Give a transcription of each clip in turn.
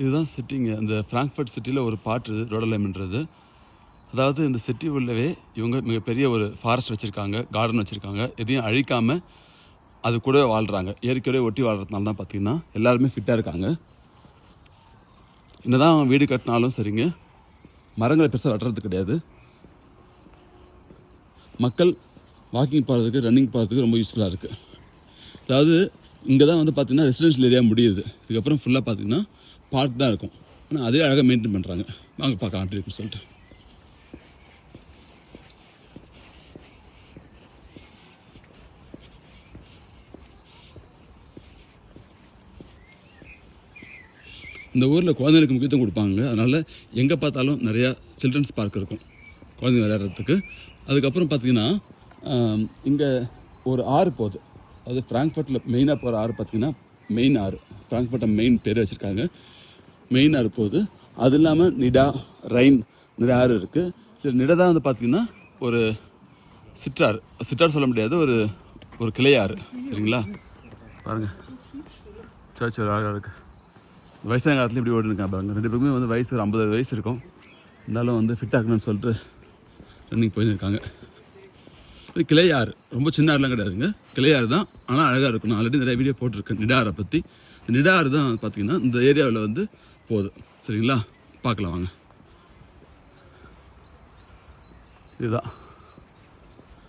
இதுதான் சிட்டிங்க இந்த ஃப்ராங்க்ஃபர்ட் சிட்டியில் ஒரு பாட்டு ரோடலைம்ன்றது அதாவது இந்த சிட்டி உள்ளவே இவங்க மிகப்பெரிய ஒரு ஃபாரஸ்ட் வச்சுருக்காங்க கார்டன் வச்சுருக்காங்க. எதையும் அழிக்காமல் அது கூட வாழ்கிறாங்க இயற்கையோடய ஒட்டி வாழ்கிறதுனால தான் பார்த்தீங்கன்னா எல்லாருமே ஃபிட்டாக இருக்காங்க. என்னதான் வீடு கட்டினாலும் சரிங்க. மரங்களை பெருசாக வெட்டுறது கிடையாது. மக்கள் வாக்கிங் போகிறதுக்கு ரன்னிங் போகிறதுக்கு ரொம்ப யூஸ்ஃபுல்லாக இருக்குது அதாவது இங்கே தான் வந்து பார்த்திங்கன்னா ரெசிடென்ஷியல் ஏரியா முடியுது. இதுக்கப்புறம் ஃபுல்லாக பார்த்தீங்கன்னா பார்ட் தான் இருக்கும். ஆனால் அதே அழகாக மெயின்டைன் பண்ணுறாங்க வாங்க பார்க்கலாம் அப்படி இருக்குன்னு சொல்லிட்டு. இந்த ஊரில் குழந்தைகளுக்கு முக்கியத்துவம் கொடுப்பாங்க அதனால் எங்கே பார்த்தாலும் நிறையா சில்ட்ரன்ஸ் பார்க் இருக்கும். குழந்தைங்க விளையாடுறதுக்கு. அதுக்கப்புறம் பார்த்தீங்கன்னா இங்கே ஒரு ஆறு போகுது. அது ஃப்ராங்க்ஃபர்ட்டில் மெயினாக போகிற ஆறு பார்த்தீங்கன்னா மெயின் ஆறு. ஃப்ராங்க்ஃபர்ட்டை மெயின் பேர் வச்சுருக்காங்க. மெயினாக ஆறு போகுது அது இல்லாமல் நிடா ரைன் நிறைய ஆறு இருக்குது இது நிடா தான் வந்து பார்த்தீங்கன்னா ஒரு சிற்றாறு. சிற்றார் சொல்ல முடியாது ஒரு ஒரு கிளையாறு சரிங்களா? பாருங்கள் சர்ச் ஒரு அழகாக இருக்குது வயசான காலத்தில் இப்படி ஓடிருக்கா பாருங்கள் ரெண்டு பேருக்குமே வந்து வயசு ஒரு ஐம்பது வயசு இருக்கும். இருந்தாலும் வந்து ஃபிட் ஆகணும்னு சொல்லிட்டு ரன்னிங் போயிருக்காங்க இது கிளையாறு ரொம்ப சின்ன ஆறுலாம் கிடையாதுங்க. கிளையாறு தான். ஆனால் அழகாக இருக்கும். நான் ஆல்ரெடி நிறைய வீடியோ போட்டிருக்கேன். நிடாரை பற்றி நிடாறு தான் பார்த்தீங்கன்னா இந்த ஏரியாவில் வந்து போகுது. சரிங்களா? பார்க்கலாம் வாங்க. இதுதான்.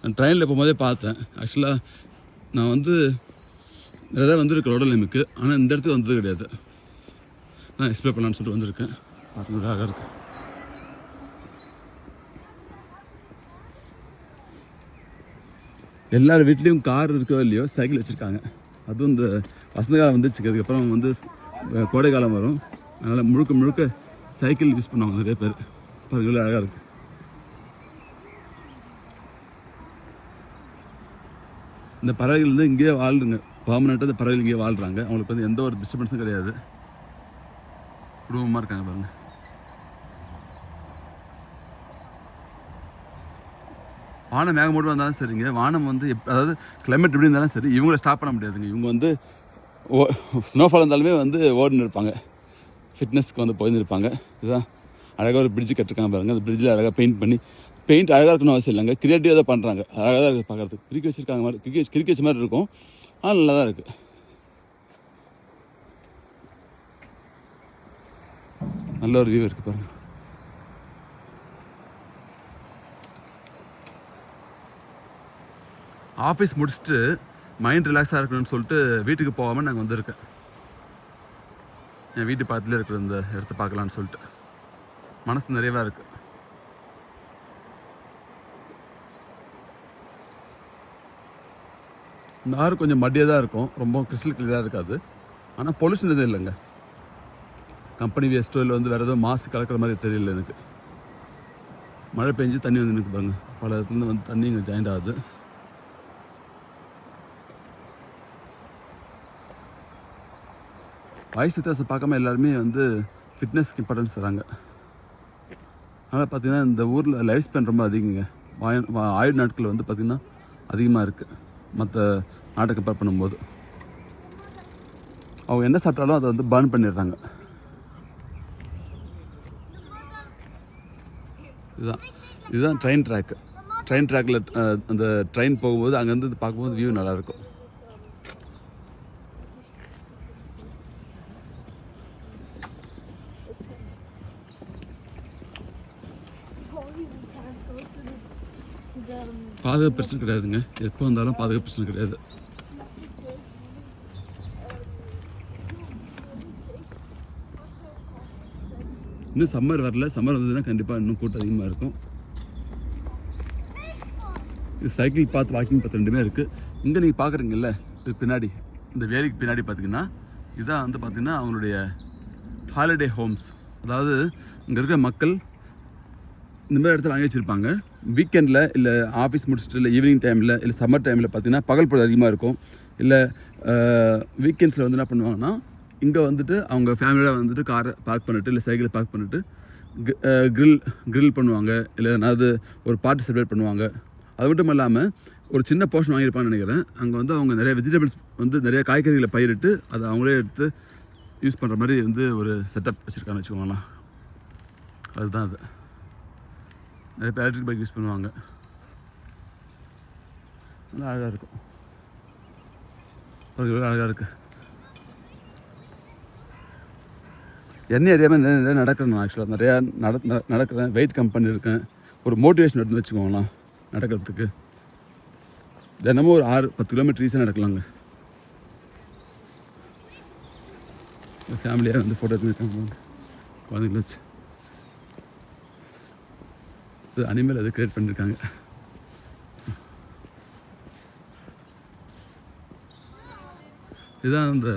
நான் ட்ரெயினில் போகும்போதே பார்த்தேன். ஆக்சுவலாக நான் வந்து நிறைய வந்திருக்கேன் ரோடலைமுக்கு ஆனால் இந்த இடத்துக்கு வந்தது கிடையாது. நான் எக்ஸ்ப்ளோர் பண்ணலான்னு சொல்லிட்டு வந்திருக்கேன். பார்க்கணும் அழகாக இருக்கு. எல்லார் வீட்லேயும் கார் இருக்கோ இல்லையோ சைக்கிள் வச்சுருக்காங்க. அதுவும் இந்த வசந்த காலம் வந்துச்சு. அதுக்கப்புறம் வந்து அஹ், கோடை காலம் வரும். அதனால் முழுக்க முழுக்க சைக்கிள் யூஸ் பண்ணுவாங்க நிறைய பேர். பாருங்க இவ்வளோ அழகாக இருக்குது இந்த பறவைகள் வந்து இங்கேயே வாழ்ந்துங்க. பர்மனெண்ட்டாக இந்த பறவைகள் இங்கேயே வாழ்கிறாங்க அவங்களுக்கு வந்து எந்த ஒரு டிஸ்டர்பன்ஸும் கிடையாது. குடும்பமாக இருக்காங்க பாருங்க. வானம் மேகமூட்டம் இருந்தாலும் சரிங்க. வானம் வந்து எப் அதாவது கிளைமேட் எப்படி இருந்தாலும் சரி. இவங்கள ஸ்டாப் பண்ண முடியாதுங்க. இவங்க வந்து ஓ ஸ்னோஃபால் இருந்தாலுமே வந்து ஓடின்னு இருப்பாங்க. ஃபிட்னஸ்க்கு வந்து போயிருந்துருப்பாங்க. இதுதான் அழகாக ஒரு பிரிட்ஜ் கட்டிருக்காங்க பாருங்கள் அந்த பிரிட்ஜில் அழகாக பெயிண்ட் பண்ணி பெயிண்ட் அழகாக இருக்கணும் அவசியம் இல்லைங்க. கிரியேட்டிவாக தான் பண்ணுறாங்க அழகாக தான் இருக்குது பார்க்குறதுக்கு. கிரிக்கி வச்சிருக்காங்க மாதிரி கிரிக்கி கிரிக்கி வச்ச மாதிரி இருக்கும். ஆனால் நல்லா தான் இருக்குது நல்ல ஒரு வியூ இருக்குது பாருங்கள் ஆஃபீஸ் முடிச்சுட்டு மைண்ட் ரிலாக்ஸாக இருக்கணும்னு சொல்லிட்டு வீட்டுக்கு போகாமல் நாங்கள் வந்திருக்கேன் என் வீட்டு பக்கத்துல இருக்கிற இந்த இடத்த பார்க்கலான்னு சொல்லிட்டு. மனசு நிறைவாக இருக்குது இந்த ஆறு கொஞ்சம் மடியாக தான் இருக்கும். ரொம்ப கிறிஸ்டல் கிளியராக இருக்காது. ஆனால் பொல்யூஷன் எதுவும் இல்லைங்க கம்பெனி வேஸ்ட்டோ இல்லை வந்து வேறு எதுவும் மாசு கலக்கிற மாதிரி தெரியல எனக்கு. மழை பெஞ்சு தண்ணி வந்து நிற்குப்பாங்க பல இடத்துலேருந்து வந்து தண்ணி இங்கே ஜாயிண்ட் ஆகுது. வயசு வித்தியாசம் பார்க்காம எல்லாருமே வந்து ஃபிட்னஸ்க்கு இம்பார்ட்டன்ஸ் தராங்க. அதனால் பார்த்தீங்கன்னா இந்த ஊரில் லைஃப் ஸ்பேன் ரொம்ப அதிகங்க. வாய- வா- ஆயுள் நாட்கள் வந்து பார்த்திங்கன்னா அதிகமாக இருக்குது மற்ற நாட்டை கம்பேர் பண்ணும்போது. அவங்க என்ன சாப்பிட்டாலும் அதை வந்து பர்ன் பண்ணிடுறாங்க. இதுதான். இதுதான் ட்ரெயின் ட்ராக்கு ட்ரெயின் ட்ராக்கில் அந்த ட்ரெயின் போகும்போது அங்கேருந்து பார்க்கும்போது வியூ நல்லாயிருக்கும் பாதுகாப்பு பிரச்சனை கிடையாதுங்க. எப்போ வந்தாலும் பாதுகாப்பு பிரச்சனை கிடையாது. இன்னும் சம்மர் வரல. சம்மர் வந்ததுன்னா கண்டிப்பாக இன்னும் கூட்டம் அதிகமாக இருக்கும். இது சைக்கிள் பார்த்து வாக்கிங் பார்த்து ரெண்டுமே இருக்குது இங்கே நீங்கள் பார்க்குறீங்கல்ல இது பின்னாடி. இந்த வேலைக்கு பின்னாடி பார்த்தீங்கன்னா இதான் வந்து பார்த்தீங்கன்னா அவங்களுடைய ஹாலிடே ஹோம்ஸ் அதாவது இங்கே இருக்கிற மக்கள் இந்த மாதிரி இடத்த வாங்கி வச்சுருப்பாங்க. வீக்கெண்டில் இல்லை ஆஃபீஸ் முடிச்சுட்டு இல்லை ஈவினிங் டைமில் இல்லை சம்மர் டைமில் பார்த்தீங்கன்னா பகல் பொழுது அதிகமாக இருக்கும். இல்லை வீக்கெண்ட்ஸில் வந்து என்ன பண்ணுவாங்கன்னா இங்கே வந்துட்டு அவங்க ஃபேமிலியோட வந்துட்டு காரை பார்க் பண்ணிட்டு இல்லை சைக்கிளை பார்க் பண்ணிட்டு க்ரில் க்ரில் பண்ணுவாங்க. இல்லை ஏதாவது ஒரு பார்ட்டி செலிப்ரேட் பண்ணுவாங்க. அது மட்டும் இல்லாமல் ஒரு சின்ன போர்ஷன் வாங்கியிருப்பான்னு நினைக்கிறேன். அங்கே வந்து அவங்க நிறைய வெஜிடபிள்ஸ் வந்து நிறைய காய்கறிகளை பயிரிட்டு அதை அவங்களே எடுத்து யூஸ் பண்ணுற மாதிரி வந்து ஒரு செட்டப் வச்சுருக்கான்னு வச்சுக்கோங்களேன். அதுதான் அது. நிறைய பேர் எலக்ட்ரிக் பைக் யூஸ் பண்ணுவாங்க. நல்லா அழகாக இருக்கும். அழகாக இருக்குது என்ன அறியாமல் நிறைய நிறைய நடக்கிறேன் நான் ஆக்சுவலாக நிறையா நட நடக்கிறேன். வெயிட் கம் பண்ணியிருக்கேன். ஒரு மோட்டிவேஷன் எடுத்து வச்சுக்கோங்களேன் நடக்கிறதுக்கு. தினமும் ஒரு ஆறு பத்து கிலோமீட்டர் ஈஸியாக நடக்கலாங்க. ஃபேமிலியாக வந்து ஃபோட்டோ எடுத்துருக்காங்க குழந்தைங்கள வச்சு. இது அனிமல் அது கிரியேட் பண்ணியிருக்காங்க இதுதான் அந்த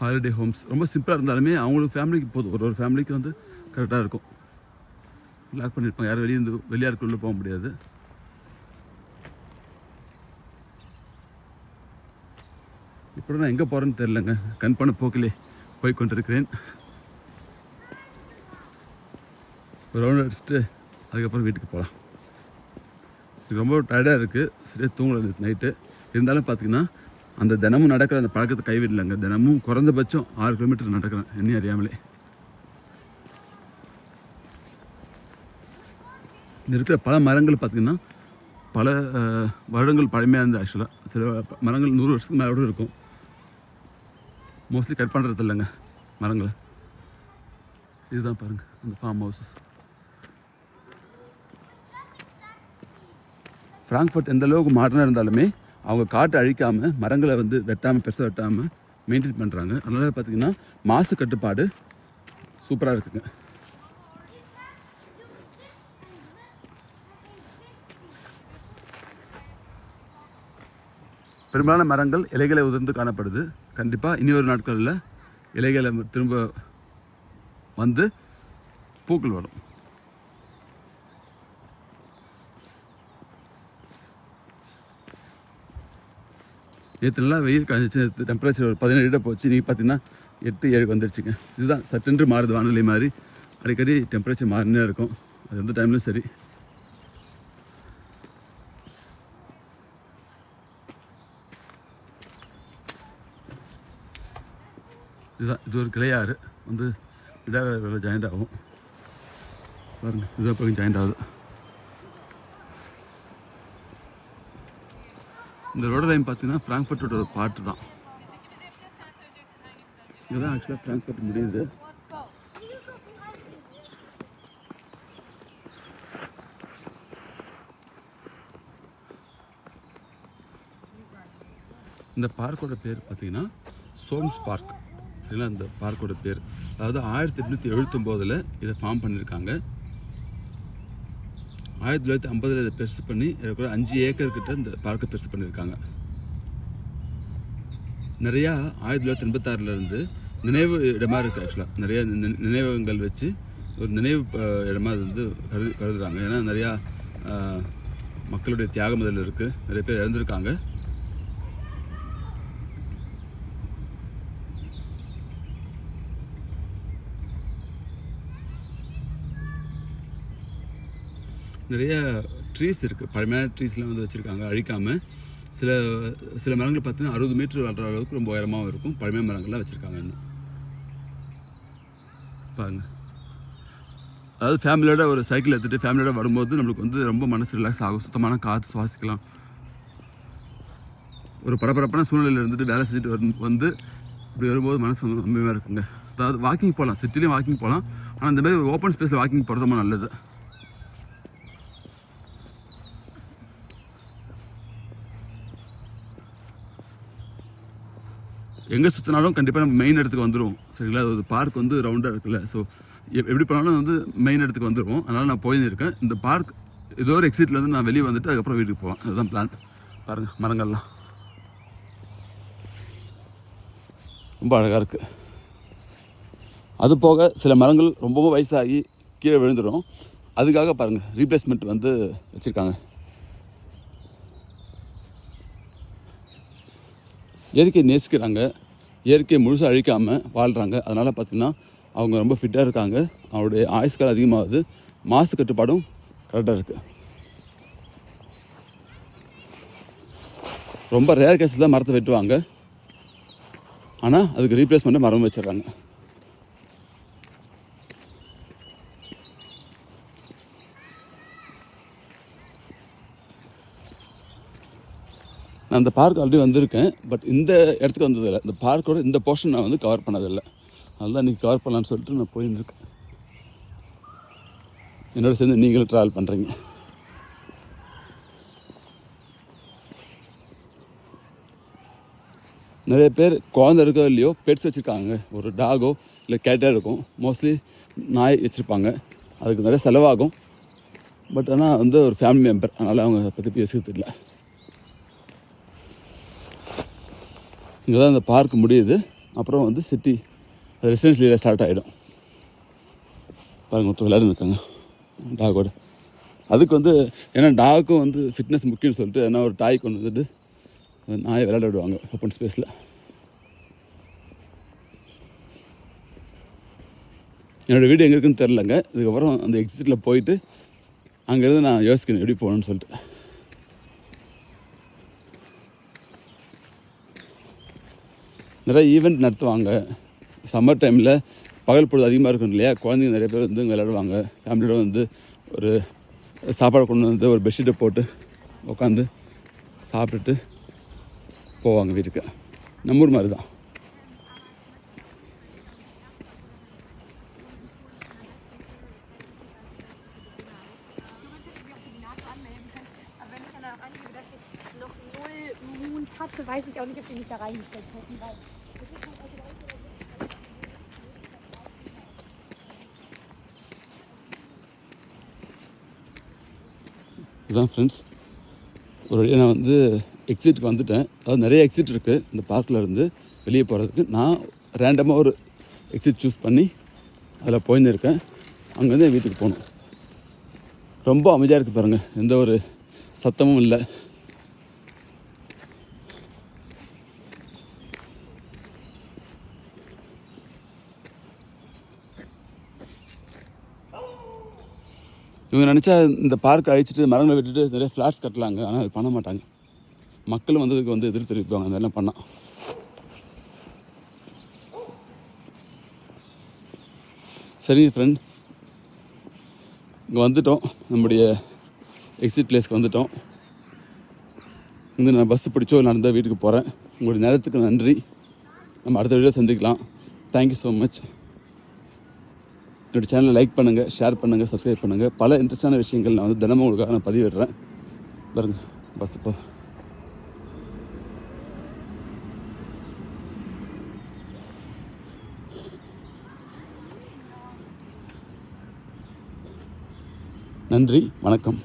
ஹாலிடே ஹோம்ஸ் ரொம்ப சிம்பிளாக இருந்தாலுமே அவங்களுக்கு ஃபேமிலிக்கு போதும். ஒரு ஒரு ஃபேமிலிக்கு வந்து கரெக்டாக இருக்கும். லாக் பண்ணியிருப்பாங்க யாரும் வெளியே இருந்து வெளியாருக்குள்ளே போக முடியாது. இப்போ நான் எங்கே போகிறேன்னு தெரிலங்க கண் பண்ண போக்கிலே போய் கொண்டிருக்கிறேன். ரவுண்ட் அடிச்சுட்டு அதுக்கப்புறம் வீட்டுக்கு போகலாம். இது ரொம்ப டயர்டாக இருக்குது சரியாக தூங்கல நைட்டு இருந்தாலும் பார்த்தீங்கன்னா அந்த தினமும் நடக்கிற அந்த பழக்கத்தை கைவிடலைங்க. தினமும் குறைந்தபட்சம் ஆறு கிலோமீட்டர் நடக்கிறேன். என்னையும் அறியாமலே. இருக்கிற பல மரங்கள் பார்த்திங்கன்னா பல வருடங்கள் பழமையாக இருந்தது ஆக்சுவலாக சில மரங்கள் நூறு வருஷத்துக்கு மேலே கூட இருக்கும். மோஸ்ட்லி கட் பண்ணுறது இல்லைங்க மரங்களை. இதுதான் பாருங்கள் அந்த ஃபார்ம் ஹவுஸஸ் ஃப்ராங்க்ஃபர்ட் எந்த அளவுக்கு மாடர்னாக இருந்தாலுமே அவங்க காட்டை அழிக்காமல் மரங்களை வந்து வெட்டாமல் பெருசாக வெட்டாமல் மெயின்டைன் பண்ணுறாங்க அதனால் பார்த்திங்கன்னா மாசு கட்டுப்பாடு சூப்பராக இருக்குங்க. பெரும்பாலான மரங்கள் இலைகளை உதிர்ந்து காணப்படுது. கண்டிப்பாக இனி ஒரு நாட்களில் இலைகளை திரும்ப வந்து பூக்கள் வரும். நேற்று வெயில் காஞ்சிச்சு டெம்பரேச்சர் ஒரு பதினேழு கிட்ட போச்சு. இன்றைக்கி பார்த்தீங்கன்னா எட்டு ஏழுக்கு வந்துருச்சுங்க. இதுதான் சட்டென்று மாறுது வானிலை மாதிரி அடிக்கடி டெம்பரேச்சர் மாறினே இருக்கும். அது எந்த டைம்லையும் சரி. இதுதான். இது ஒரு கிளையாறு. வந்து இடாவில் ஜாயிண்ட் ஆகும். பாருங்கள் இதுதான் போய் ஜாயிண்ட் ஆகுது. இந்த ரோடு லைன் பார்த்தீங்கன்னா ஃப்ராங்க்ஃபர்ட்டோட ஒரு பாட்டு தான். இதுதான் ஆக்சுவலாக ஃப்ராங்க்ஃபர்ட் முடியுது. இந்த பார்க்கோட பேர் பார்த்தீங்கன்னா சோம்ஸ் பார்க் சரிங்களா? இந்த பார்க்கோட பேர். அதாவது ஆயிரத்தி எட்நூற்றி எழுபத்தொம்போதில் இதை ஃபார்ம் பண்ணியிருக்காங்க ஆயிரத்தி தொள்ளாயிரத்தி ஐம்பதில் இதை பெருசு பண்ணி இருக்கிற அஞ்சு ஏக்கர் கிட்ட இந்த பார்க்கை பெருசு பண்ணியிருக்காங்க. நிறையா ஆயிரத்தி தொள்ளாயிரத்தி எண்பத்தாறுலேருந்து நினைவு இடமா இருக்குது ஆக்சுவலாக நிறைய நினைவகங்கள் வச்சு ஒரு நினைவு இடமா அது வந்து கருது கருதுறாங்க. ஏன்னா நிறையா மக்களுடைய தியாகம் அதில் இருக்குது நிறைய பேர் இறந்துருக்காங்க. நிறைய ட்ரீஸ் இருக்குது பழமையான ட்ரீஸ்லாம் வந்து வச்சுருக்காங்க அழிக்காமல் சில சில மரங்கள் பார்த்தீங்கன்னா அறுபது மீட்டர் வளர்கிற அளவுக்கு ரொம்ப உயரமாகவும் இருக்கும். பழமையான மரங்கள்லாம் வச்சுருக்காங்க இன்னும். பாருங்க. அதாவது ஃபேமிலியோட ஒரு சைக்கிள் எடுத்துகிட்டு ஃபேமிலியோட வரும்போது நம்மளுக்கு வந்து ரொம்ப மனசு ரிலாக்ஸ் ஆகும். சுத்தமான காற்று சுவாசிக்கலாம். ஒரு பரபரப்பான சூழ்நிலையில் இருந்துட்டு வேலை செஞ்சுட்டு வரும் வந்து இப்படி வரும்போது மனசு வந்து ரொம்பவே இருக்குங்க. அதாவது வாக்கிங் போகலாம். சிட்டிலையும் வாக்கிங் போகலாம். ஆனால் இந்த மாதிரி ஒரு ஓப்பன் ஸ்பேஸில் வாக்கிங் போகிறது ரொம்ப நல்லது. எங்கே சுற்றினாலும் கண்டிப்பாக நம்ம மெயின் இடத்துக்கு வந்துடுவோம் சரிங்களா? அது பார்க் வந்து ரவுண்டாக இருக்குல்ல. ஸோ எப்படி போனாலும் வந்து மெயின் இடத்துக்கு வந்துடுவோம் அதனால் நான் போயின்னு இருக்கேன் இந்த பார்க் ஏதோ ஒரு எக்ஸிட்லேருந்து நான் வெளியே வந்துட்டு அதுக்கப்புறம் வீட்டுக்கு போவேன். அதுதான் பிளான் பாருங்கள் மரங்கள்லாம். ரொம்ப அழகாக இருக்குது அது போக சில மரங்கள் ரொம்பவும் வயசாகி கீழே விழுந்துடும் அதுக்காக பாருங்கள் ரீப்ளேஸ்மெண்ட் வந்து வச்சுருக்காங்க. இயற்கையை நேசிக்கிறாங்க. இயற்கையை முழுசாக அழிக்காமல் வாழ்கிறாங்க அதனால் பார்த்திங்கன்னா அவங்க ரொம்ப ஃபிட்டாக இருக்காங்க. அவருடைய ஆயுஷ்காலம் அதிகமாகுது. மாசு கட்டுப்பாடும் கரெக்டாக இருக்குது ரொம்ப ரேர் கேஸில் தான் மரத்தை வெட்டுவாங்க. ஆனால் அதுக்கு ரீப்ளேஸ்மெண்ட்டை மரம் வச்சிடுறாங்க. நான் அந்த பார்க் ஆல்ரெடி வந்திருக்கேன் பட் இந்த இடத்துக்கு வந்ததில்லை. இந்த பார்க்கோட இந்த போர்ஷன் நான் வந்து கவர் பண்ணதில்லை. அதெல்லாம் இன்றைக்கி கவர் பண்ணலான்னு சொல்லிட்டு நான் போயிருந்துருக்கேன் என்னோட சேர்ந்து நீங்களும் ட்ராவல் பண்ணுறீங்க நிறைய பேர் குழந்தை இருக்கோ இல்லையோ பெட்ஸ் வச்சுருக்காங்க. ஒரு டாகோ இல்லை கேட்டாக இருக்கும். மோஸ்ட்லி நாய் வச்சுருப்பாங்க. அதுக்கு நிறைய செலவாகும். பட் ஆனால் வந்து ஒரு ஃபேமிலி மெம்பர் அதனால் அவங்க அதை பற்றி பேசுகிறது இல்லை இங்கே தான் இந்த பார்க் முடியுது. அப்புறம் வந்து சிட்டி ரெசிடென்சியில் ஸ்டார்ட் ஆகிடும் பாருங்கள் ஒருத்தர் விளையாடு இருக்காங்க. டாகோட அதுக்கு வந்து ஏன்னா டாக்கும் வந்து ஃபிட்னஸ் முக்கியம்னு சொல்லிட்டு ஏன்னா ஒரு டாய்க்கு கொண்டு வந்துட்டு நாயை விளையாட விடுவாங்க ஓப்பன் ஸ்பேஸில் என்னோடய வீடு எங்கே இருக்குன்னு தெரிலங்க இதுக்கப்புறம் அந்த எக்ஸிட்டில் போயிட்டு அங்கேருந்து நான் யோசிக்கணும் எப்படி போகணும்னு சொல்லிட்டு. நிறைய ஈவெண்ட் நடத்துவாங்க. சம்மர் டைமில் பகல் பொழுது அதிகமாக இருக்கும் இல்லையா? குழந்தைங்க நிறைய பேர் வந்து விளையாடுவாங்க. ஃபேமிலியோட வந்து ஒரு சாப்பாடு கொண்டு வந்து ஒரு பெட்ஷீட்டை போட்டு உட்காந்து சாப்பிட்டுட்டு போவாங்க வீட்டுக்கு. நம்ம ஊர் மாதிரி தான் weiß ich auch nicht, ob die mich da reingestellt hätten, weil இதுதான் ஃப்ரெண்ட்ஸ் ஒரு வழியாக நான் வந்து எக்ஸிட்டுக்கு வந்துட்டேன். அதாவது நிறைய எக்ஸிட் இருக்குது இந்த பார்க்கில் இருந்து வெளியே போகிறதுக்கு நான் ரேண்டமாக ஒரு எக்ஸிட் சூஸ் பண்ணி அதில் போயிருந்துருக்கேன். இருக்கேன் அங்கேருந்து என் வீட்டுக்கு போகணும் ரொம்ப அமைதியாக இருக்குது பாருங்கள் எந்த ஒரு சத்தமும் இல்லை. இவங்க நினச்சா இந்த பார்க் அழிச்சிட்டு மரங்களை வெட்டிட்டு நிறைய ஃப்ளாட்ஸ் கட்டலாங்க. ஆனால் அது பண்ண மாட்டாங்க. மக்கள் வந்து இதுக்கு வந்து எதிர்த்து தெரிவிப்பாங்க. அந்த மாதிரிலாம் பண்ணால் சரிங்க ஃப்ரெண்ட் இங்கே வந்துட்டோம். நம்முடைய எக்ஸிட் பிளேஸ்க்கு வந்துட்டோம். இங்கே நான் பஸ்ஸு பிடிச்சோ நடந்தால் வீட்டுக்கு போகிறேன் உங்களுடைய நேரத்துக்கு நன்றி. நம்ம அடுத்த வீடியோ சந்திக்கலாம். தேங்க்யூ ஸோ மச் என்னோட சேனலை லைக் பண்ணுங்கள் ஷேர் பண்ணுங்கள் சப்ஸ்கிரைப் பண்ணுங்கள் பல இன்ட்ரெஸ்டான விஷயங்கள் நான் வந்து தினமும் உங்களுக்காக நான் பதிவிடுறேன். பாருங்க பஸ் இப்போ. நன்றி வணக்கம்.